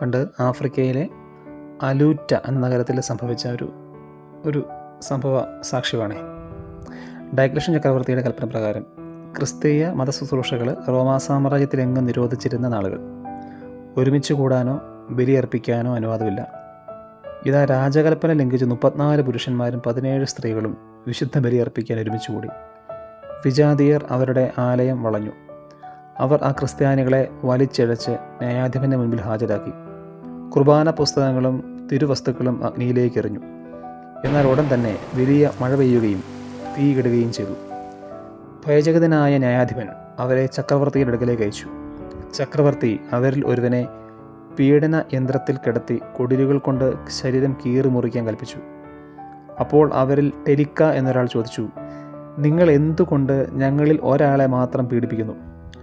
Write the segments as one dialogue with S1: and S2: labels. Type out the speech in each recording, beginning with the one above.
S1: പണ്ട് ആഫ്രിക്കയിലെ അലൂറ്റ എന്ന നഗരത്തിൽ സംഭവിച്ച ഒരു ഒരു സംഭവ സാക്ഷ്യമാണ്. ഡയക്ലഷൻ ചക്രവർത്തിയുടെ കൽപ്പന പ്രകാരം ക്രിസ്തീയ മതശുശ്രൂഷകൾ റോമാ സാമ്രാജ്യത്തിലെങ്ങും നിരോധിച്ചിരുന്ന നാളുകൾ. ഒരുമിച്ച് കൂടാനോ ബലിയർപ്പിക്കാനോ അനുവാദമില്ല. ഇതാ രാജകൽപ്പന ലംഘിച്ച് മുപ്പത്തിനാല് പുരുഷന്മാരും പതിനേഴ് സ്ത്രീകളും വിശുദ്ധ ബലിയർപ്പിക്കാൻ ഒരുമിച്ച് കൂടി. വിജാതീയർ അവരുടെ ആലയം വളഞ്ഞു. അവർ ആ ക്രിസ്ത്യാനികളെ വലിച്ചിഴച്ച് ന്യായാധിപന്റെ മുൻപിൽ ഹാജരാക്കി. കുർബാന പുസ്തകങ്ങളും തിരുവസ്തുക്കളും അഗ്നിയിലേക്ക് എറിഞ്ഞു എന്നാൽ ഉടൻ തന്നെ വലിയ മഴ പെയ്യുകയും തീ കിടുകയും ചെയ്തു. ഭയജഗതനായ ന്യായാധിപൻ അവരെ ചക്രവർത്തിയുടെ അടുക്കലേക്ക് അയച്ചു. ചക്രവർത്തി അവരിൽ ഒരുവനെ പീഡന യന്ത്രത്തിൽ കിടത്തി കൊടിലുകൾ കൊണ്ട് ശരീരം കീറി മുറിക്കാൻ കൽപ്പിച്ചു. അപ്പോൾ അവരിൽ ടെലിക്ക എന്നൊരാൾ ചോദിച്ചു നിങ്ങൾ എന്തുകൊണ്ട് ഞങ്ങളിൽ ഒരാളെ മാത്രം പീഡിപ്പിക്കുന്നു?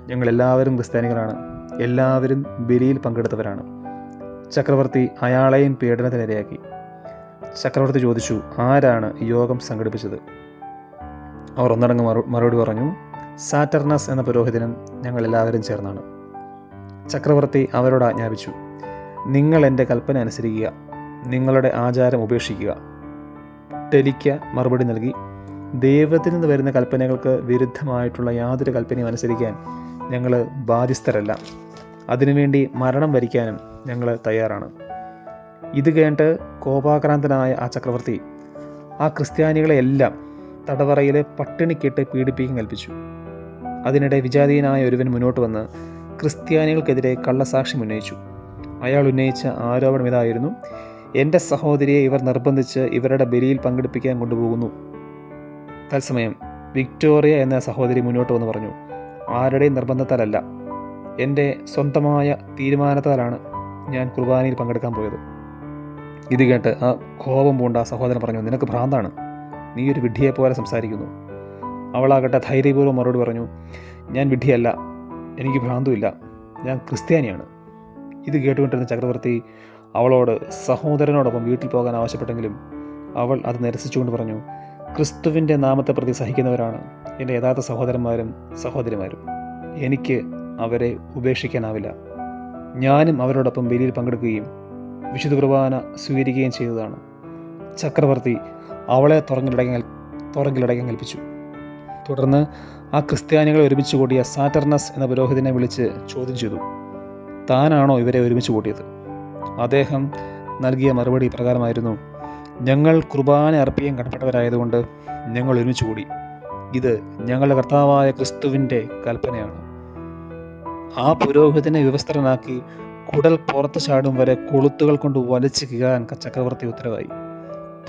S1: ഞങ്ങൾ എല്ലാവരും ക്രിസ്ത്യാനികളാണ്. എല്ലാവരും ബലിയിൽ പങ്കെടുത്തവരാണ്. ചക്രവർത്തി അയാളെയും പീഡനത്തിനിരയാക്കി. ചക്രവർത്തി ചോദിച്ചു ആരാണ് യോഗം സംഘടിപ്പിച്ചത്? അവർ ഒന്നടങ്ങ് മറുപടി പറഞ്ഞു സാറ്റർനസ് എന്ന പുരോഹിതനും ഞങ്ങൾ എല്ലാവരും ചേർന്നാണ്. ചക്രവർത്തി അവരോട് ആജ്ഞാപിച്ചു നിങ്ങൾ എന്റെ കൽപ്പന അനുസരിക്കുക നിങ്ങളുടെ ആചാരം ഉപേക്ഷിക്കുക. ടെലിക്ക മറുപടി നൽകി ദൈവത്തിൽ നിന്ന് വരുന്ന കൽപ്പനകൾക്ക് വിരുദ്ധമായിട്ടുള്ള യാതൊരു കൽപ്പനയും അനുസരിക്കാൻ ഞങ്ങൾ ബാധ്യസ്ഥരല്ല. അതിനുവേണ്ടി മരണം വരിക്കാനും ഞങ്ങൾ തയ്യാറാണ്. ഇത് കേട്ട് കോപാക്രാന്തനായ ആ ചക്രവർത്തി ആ ക്രിസ്ത്യാനികളെ എല്ലാം തടവറയിൽ പട്ടിണിക്കിട്ട് പീഡിപ്പിക്കാൻ കൽപ്പിച്ചു. അതിനിടെ വിജാതീയനായ ഒരുവൻ മുന്നോട്ട് വന്ന് ക്രിസ്ത്യാനികൾക്കെതിരെ കള്ളസാക്ഷി ഉന്നയിച്ചു. അയാൾ ഉന്നയിച്ച ആരോപണം ഇതായിരുന്നു എന്റെ സഹോദരിയെ ഇവർ നിർബന്ധിച്ച് ഇവരുടെ ബലിയിൽ പങ്കെടുപ്പിക്കാൻ കൊണ്ടുപോകുന്നു. തത്സമയം വിക്ടോറിയ എന്ന സഹോദരി മുന്നോട്ട് വന്ന് പറഞ്ഞു ആരുടെയും നിർബന്ധത്താലല്ല എന്റെ സ്വന്തമായ തീരുമാനത്താലാണ് ഞാൻ കുർബാനയിൽ പങ്കെടുക്കാൻ പോയത്. ഇത് കേട്ട് ആ കോപം പൂണ്ട ആ സഹോദരൻ പറഞ്ഞു നിനക്ക് ഭ്രാന്താണ്. നീ ഒരു വിഡ്ഢിയെ പോലെ സംസാരിക്കുന്നു. അവളാകട്ടെ ധൈര്യപൂർവം മറുപടി പറഞ്ഞു ഞാൻ വിഡ്ഢിയല്ല. എനിക്ക് ഭ്രാന്തുമില്ല. ഞാൻ ക്രിസ്ത്യാനിയാണ്. ഇത് കേട്ടുകൊണ്ടിരുന്ന ചക്രവർത്തി അവളോട് സഹോദരനോടൊപ്പം വീട്ടിൽ പോകാൻ ആവശ്യപ്പെട്ടെങ്കിലും അവൾ അത് നിരസിച്ചുകൊണ്ട് പറഞ്ഞു ക്രിസ്തുവിന്റെ നാമത്തെ പ്രതി സഹിക്കുന്നവരാണ് എന്റെ യഥാർത്ഥ സഹോദരന്മാരും സഹോദരിമാരും. എനിക്ക് അവരെ ഉപേക്ഷിക്കാനാവില്ല. ഞാനും അവരോടൊപ്പം ബലിയിൽ പങ്കെടുക്കുകയും വിശുദ്ധ കുർബാന സ്വീകരിക്കുകയും ചെയ്തതാണ്. ചക്രവർത്തി അവളെ തുറങ്ങിലടങ്ങി തുറങ്കിലടങ്ങി കൽപ്പിച്ചു തുടർന്ന് ആ ക്രിസ്ത്യാനികളെ ഒരുമിച്ച് കൂടിയ സാറ്റർനസ് എന്ന പുരോഹിതനെ വിളിച്ച് ചോദ്യം ചെയ്തു. താനാണോ ഇവരെ ഒരുമിച്ച് കൂട്ടിയത്? അദ്ദേഹം നൽകിയ മറുപടി പ്രകാരമായിരുന്നു ഞങ്ങൾ കുർബാന അർപ്പിക്കാൻ കടപ്പെട്ടവരായതുകൊണ്ട് ഞങ്ങൾ ഒരുമിച്ച് കൂടി. ഇത് ഞങ്ങളുടെ കർത്താവായ ക്രിസ്തുവിന്റെ കൽപ്പനയാണ്. ആ പുരോഹിതനെ വിവസ്ത്രനാക്കി കുടൽ പുറത്ത് ചാടും വരെ കൊളുത്തുകൾ കൊണ്ട് വലിച്ചു കീഴാൻ ചക്രവർത്തി ഉത്തരവായി.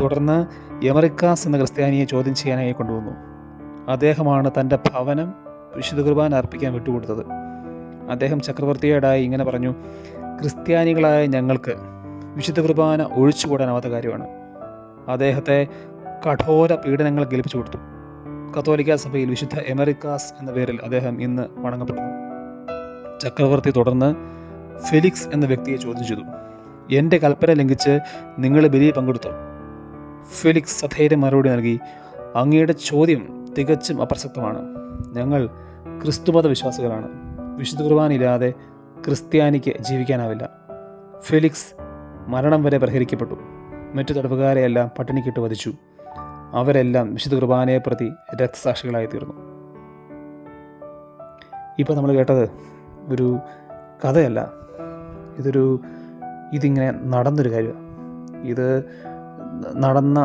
S1: തുടർന്ന് യമറിക്കാസ് എന്ന ക്രിസ്ത്യാനിയെ ചോദ്യം ചെയ്യാനായി കൊണ്ടുവന്നു. അദ്ദേഹമാണ് തന്റെ ഭവനം വിശുദ്ധ കുർബാന അർപ്പിക്കാൻ വിട്ടുകൊടുത്തത്. അദ്ദേഹം ചക്രവർത്തിയോടായി ഇങ്ങനെ പറഞ്ഞു ക്രിസ്ത്യാനികളായ ഞങ്ങൾക്ക് വിശുദ്ധ കുർബാന ഒഴിച്ചുകൂടാനാവാത്ത കാര്യമാണ്. അദ്ദേഹത്തെ കഠോര പീഡനങ്ങൾ കേൾപ്പിച്ചു കൊടുത്തു. കത്തോലിക്ക സഭയിൽ വിശുദ്ധ എമറിക്കാസ് എന്ന പേരിൽ അദ്ദേഹം ഇന്ന് വണങ്ങപ്പെടുന്നു. ചക്രവർത്തി തുടർന്ന് ഫെലിക്സ് എന്ന വ്യക്തിയെ ചോദ്യം ചെയ്തു. എന്റെ കൽപ്പന ലംഘിച്ച് നിങ്ങൾ ബലി പങ്കെടുത്തു? ഫെലിക്സ് സധൈര്യം മറുപടി നൽകി അങ്ങയുടെ ചോദ്യം തികച്ചും അപ്രസക്തമാണ്. ഞങ്ങൾ ക്രിസ്തുമത വിശ്വാസികളാണ് വിശുദ്ധ കുർബാനയില്ലാതെ ക്രിസ്ത്യാനിക്ക് ജീവിക്കാനാവില്ല. ഫെലിക്സ് മരണം വരെ പ്രഹരിക്കപ്പെട്ടു. മറ്റു തടവുകാരെയെല്ലാം പട്ടിണിക്കിട്ട് വധിച്ചു. അവരെല്ലാം വിശുദ്ധ കുർബാനയെ പ്രതി രക്തസാക്ഷികളായി തീർന്നു ഇപ്പം നമ്മൾ കേട്ടത് ഒരു കഥയല്ല. ഇതൊരു ഇതിങ്ങനെ നടന്നൊരു കാര്യമാണ് ഇത് നടന്ന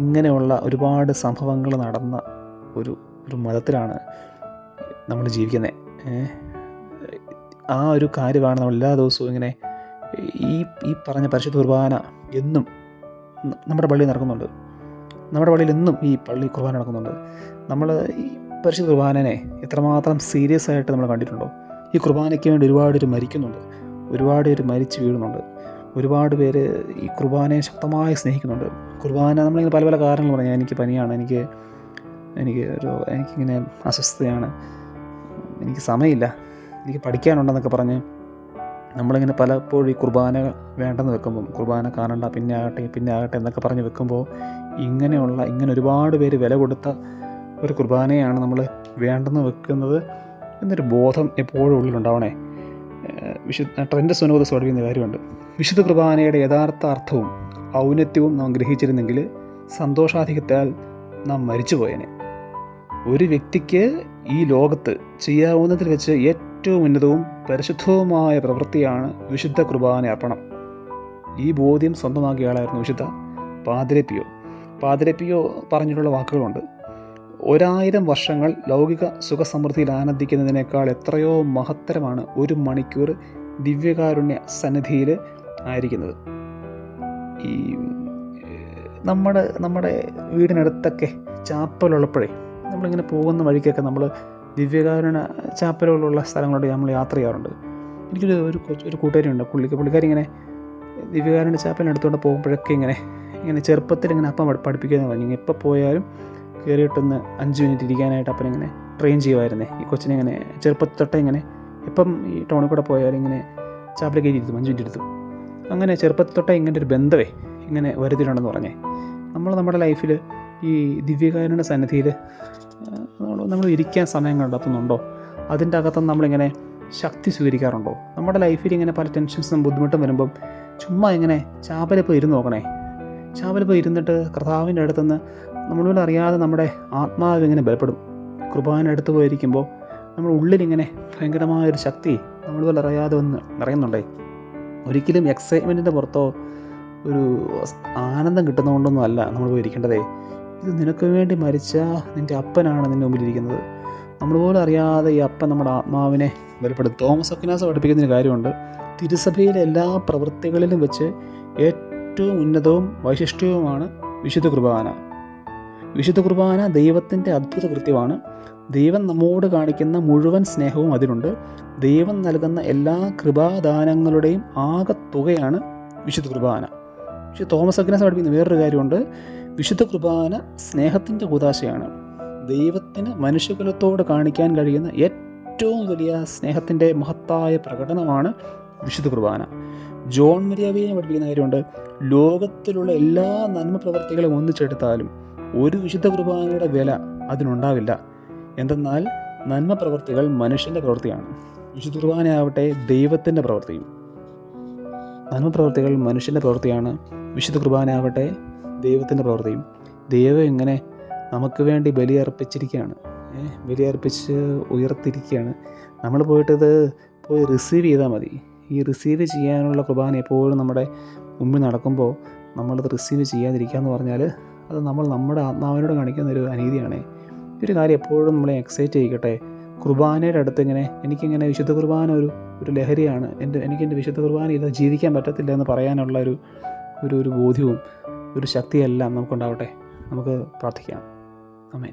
S1: ഇങ്ങനെയുള്ള ഒരുപാട് സംഭവങ്ങൾ നടന്ന ഒരു ഒരു മതത്തിലാണ് നമ്മൾ ജീവിക്കുന്നത് ആ ഒരു കാര്യമാണ് നമ്മൾ എല്ലാ ദിവസവും ഇങ്ങനെ ഈ ഈ പറഞ്ഞ പരിശുദ്ധ കുർബാന എന്നും നമ്മുടെ പള്ളിയിൽ നടക്കുന്നുണ്ട്. നമ്മുടെ പള്ളിയിൽ എന്നും ഈ പള്ളി കുർബാന നടക്കുന്നുണ്ട്. നമ്മൾ ഈ പരിശുദ്ധ കുർബാനനെ എത്രമാത്രം സീരിയസ് ആയിട്ട് നമ്മൾ കണ്ടിട്ടുണ്ടോ? ഈ കുർബാനയ്ക്ക് വേണ്ടി ഒരുപാട് പേര് മരിക്കുന്നുണ്ട്. ഒരുപാട് പേര് മരിച്ചു വീഴുന്നുണ്ട്. ഒരുപാട് പേര് ഈ കുർബാനയെ ശക്തമായി സ്നേഹിക്കുന്നുണ്ട്. കുർബാന നമ്മളിങ്ങനെ പല പല കാരണങ്ങൾ പറയാം എനിക്ക് പനിയാണ് എനിക്ക് എനിക്ക് ഒരു എനിക്കിങ്ങനെ അസ്വസ്ഥതയാണ് എനിക്ക് സമയമില്ല എനിക്ക് പഠിക്കാനുണ്ടെന്നൊക്കെ പറഞ്ഞ് നമ്മളിങ്ങനെ പലപ്പോഴും ഈ കുർബാന വേണ്ടെന്ന് വെക്കുമ്പം കുർബാന കാണണ്ട പിന്നെ ആകട്ടെ പിന്നെ ആകട്ടെ എന്നൊക്കെ പറഞ്ഞ് വെക്കുമ്പോൾ ഇങ്ങനെയുള്ള ഇങ്ങനെ ഒരുപാട് പേര് വില കൊടുത്ത ഒരു കുർബാനയാണ് നമ്മൾ വേണ്ടെന്ന് വെക്കുന്നത്. എന്നൊരു ബോധം എപ്പോഴും ഉള്ളിലുണ്ടാവണേ. വിശുദ്ധ ട്രെൻഡ് സുനോദസ് പഠിപ്പിക്കുന്ന കാര്യമുണ്ട്. വിശുദ്ധ കുർബാനയുടെ യഥാർത്ഥ അർത്ഥവും ഔന്നത്യവും നാം ഗ്രഹിച്ചിരുന്നെങ്കിൽ സന്തോഷാധിക്യത്താൽ നാം മരിച്ചുപോയേനെ. ഒരു വ്യക്തിക്ക് ഈ ലോകത്ത് ചെയ്യാവുന്നതിൽ വെച്ച് ഏറ്റവും ഉന്നതവും പരിശുദ്ധവുമായ പ്രവൃത്തിയാണ് വിശുദ്ധ കുർബാന അർപ്പണം. ഈ ബോധ്യം സ്വന്തമാക്കിയ ആളായിരുന്നു വിശുദ്ധ പാതിരപ്പിയോ. പാതിരപ്പിയോ പറഞ്ഞിട്ടുള്ള വാക്കുകളുണ്ട്. ഒരായിരം വർഷങ്ങൾ ലൗകിക സുഖസമൃദ്ധിയിൽ ആനന്ദിക്കുന്നതിനേക്കാൾ എത്രയോ മഹത്തരമാണ് ഒരു മണിക്കൂർ ദിവ്യകാരുണ്യ സന്നിധിയിൽ ആയിരിക്കുന്നത്. ഈ നമ്മുടെ നമ്മുടെ വീടിനടുത്തൊക്കെ ചാപ്പലുള്ളപ്പോഴേ നമ്മളിങ്ങനെ പോകുന്ന വഴിക്കൊക്കെ നമ്മൾ ദിവ്യകാരുണ്യ ചാപ്പലുകളുള്ള സ്ഥലങ്ങളോട് നമ്മൾ യാത്ര ചെയ്യാറുണ്ട്. എനിക്കൊരു ഒരു ഒരു കൂട്ടുകാരിയുണ്ട് പുള്ളിക്ക് പുള്ളിക്കാരി ഇങ്ങനെ ദിവ്യകാരുണ്യ ചാപ്പലിനടുത്തോണ്ട് പോകുമ്പോഴൊക്കെ ഇങ്ങനെ ഇങ്ങനെ ചെറുപ്പത്തിൽ ഇങ്ങനെ അപ്പം പഠി- പഠിപ്പിക്കുന്നത് പറഞ്ഞു ഇപ്പോൾ പോയാലും കയറിയിട്ടൊന്ന് അഞ്ച് മിനിറ്റ് ഇരിക്കാനായിട്ട് അപ്പൻ ഇങ്ങനെ ട്രെയിൻ ചെയ്യുമായിരുന്നേ ഈ കൊച്ചിനെ ഇങ്ങനെ ചെറുപ്പത്തിൽ തൊട്ടേ ഇങ്ങനെ ഇപ്പം ഈ ടൗണിൽ കൂടെ പോയാൽ ഇങ്ങനെ ചാപ്പിൽ കയറി ഇരുത്തും അഞ്ച് മിനിറ്റ് ഇരുത്തും. അങ്ങനെ ചെറുപ്പത്തിൽ തൊട്ടേ ഇങ്ങനെ ഒരു ബന്ധമേ ഇങ്ങനെ വരുത്തിയിട്ടുണ്ടെന്ന് പറഞ്ഞേ. നമ്മൾ നമ്മുടെ ലൈഫിൽ ഈ ദിവ്യകാരുടെ സന്നിധിയിൽ നമ്മൾ ഇരിക്കാൻ സമയം കണ്ടെത്തുന്നുണ്ടോ? അതിന്റെ അകത്തുനിന്ന് നമ്മളിങ്ങനെ ശക്തി സ്വീകരിക്കാറുണ്ടോ? നമ്മുടെ ലൈഫിൽ ഇങ്ങനെ പല ടെൻഷൻസും ബുദ്ധിമുട്ടും വരുമ്പം ചുമ്മാ ഇങ്ങനെ ചാപ്പലിപ്പോൾ ഇരുന്ന് നോക്കണേ. ചാപ്പലിപ്പോൾ ഇരുന്നിട്ട് കർത്താവിന്റെ അടുത്തുനിന്ന് നമ്മളോട് അറിയാതെ നമ്മുടെ ആത്മാവ് ഇങ്ങനെ ബലപ്പെടും. കുർബാന അടുത്ത് പോയിരിക്കുമ്പോൾ നമ്മുടെ ഉള്ളിലിങ്ങനെ ഭയങ്കരമായൊരു ശക്തി നമ്മൾ പോലെ അറിയാതെ വന്ന് നിറയുന്നുണ്ടേ. ഒരിക്കലും എക്സൈറ്റ്മെന്റിന്റെ പുറത്തോ ഒരു ആനന്ദം കിട്ടുന്നതുകൊണ്ടൊന്നും അല്ല നമ്മൾ പോയി ഇരിക്കേണ്ടതേ ഇത് നിനക്ക് വേണ്ടി മരിച്ച നിന്റെ അപ്പനാണ് നിന്റെ മുമ്പിലിരിക്കുന്നത്. നമ്മൾ പോലും അറിയാതെ ഈ അപ്പൻ നമ്മുടെ ആത്മാവിനെ ബലപ്പെടുത്തും. തോമസ് അക്വിനാസ് പഠിപ്പിക്കുന്നൊരു കാര്യമുണ്ട്. തിരുസഭയിലെ എല്ലാ പ്രവൃത്തികളിലും വെച്ച് ഏറ്റവും ഉന്നതവും വൈശിഷ്ട്യവുമാണ് വിശുദ്ധ കുർബാന. വിശുദ്ധ കുർബാന ദൈവത്തിന്റെ അത്ഭുത കൃത്യമാണ്. ദൈവം നമ്മോട് കാണിക്കുന്ന മുഴുവൻ സ്നേഹവും അതിലുണ്ട്. ദൈവം നൽകുന്ന എല്ലാ കൃപാദാനങ്ങളുടെയും ആകത്തുകയാണ് വിശുദ്ധ കുർബാന. പക്ഷേ തോമസ് അഗ്നസ് പഠിപ്പിക്കുന്ന വേറൊരു കാര്യമുണ്ട്. വിശുദ്ധ കുർബാന സ്നേഹത്തിന്റെ കൂതാശയാണ്. ദൈവത്തിന് മനുഷ്യകുലത്തോട് കാണിക്കാൻ കഴിയുന്ന ഏറ്റവും വലിയ സ്നേഹത്തിന്റെ മഹത്തായ പ്രകടനമാണ് വിശുദ്ധ കുർബാന. ജോൺ മരിയാവിയെ പഠിപ്പിക്കുന്ന കാര്യമുണ്ട്. ലോകത്തിലുള്ള എല്ലാ നന്മ പ്രവർത്തികളും ഒന്നിച്ചെടുത്താലും ഒരു വിശുദ്ധ കുർബാനയുടെ വില അതിനുണ്ടാവില്ല. എന്തെന്നാൽ നന്മ പ്രവൃത്തികൾ മനുഷ്യന്റെ പ്രവൃത്തിയാണ്. വിശുദ്ധ കുർബാനയാവട്ടെ ദൈവത്തിന്റെ പ്രവൃത്തിയും. നന്മ പ്രവൃത്തികൾ മനുഷ്യന്റെ പ്രവൃത്തിയാണ്. വിശുദ്ധ കുർബാനയാവട്ടെ ദൈവത്തിന്റെ പ്രവൃത്തിയും. ദൈവം ഇങ്ങനെ നമുക്ക് വേണ്ടി ബലിയർപ്പിച്ചിരിക്കുകയാണ്. ബലിയർപ്പിച്ച് ഉയർത്തിരിക്കുകയാണ്. നമ്മൾ പോയിട്ടത് പോയി റിസീവ് ചെയ്താൽ മതി. ഈ റിസീവ് ചെയ്യാനുള്ള കുർബാന എപ്പോഴും നമ്മുടെ മുമ്പിൽ നടക്കുമ്പോൾ നമ്മളത് റിസീവ് ചെയ്യാതിരിക്കുക എന്ന് പറഞ്ഞാൽ അത് നമ്മൾ നമ്മുടെ ആത്മാവിനോട് കാണിക്കുന്ന ഒരു അനീതിയാണ്. ഒരു കാര്യം എപ്പോഴും നമ്മളെ എക്സൈറ്റ് ചെയ്യിക്കട്ടെ. കുർബാനയുടെ അടുത്ത് ഇങ്ങനെ എനിക്കിങ്ങനെ വിശുദ്ധ കുർബാന ഒരു ഒരു ലഹരിയാണ്. എന്റെ എനിക്കെന്റെ വിശുദ്ധ കുർബാന ഇത് ജീവിക്കാൻ പറ്റത്തില്ല എന്ന് പറയാനുള്ള ഒരു ഒരു ഒരു ബോധ്യവും ഒരു ശക്തിയെല്ലാം നമുക്കുണ്ടാവട്ടെ. നമുക്ക് പ്രാർത്ഥിക്കാം. അമേൻ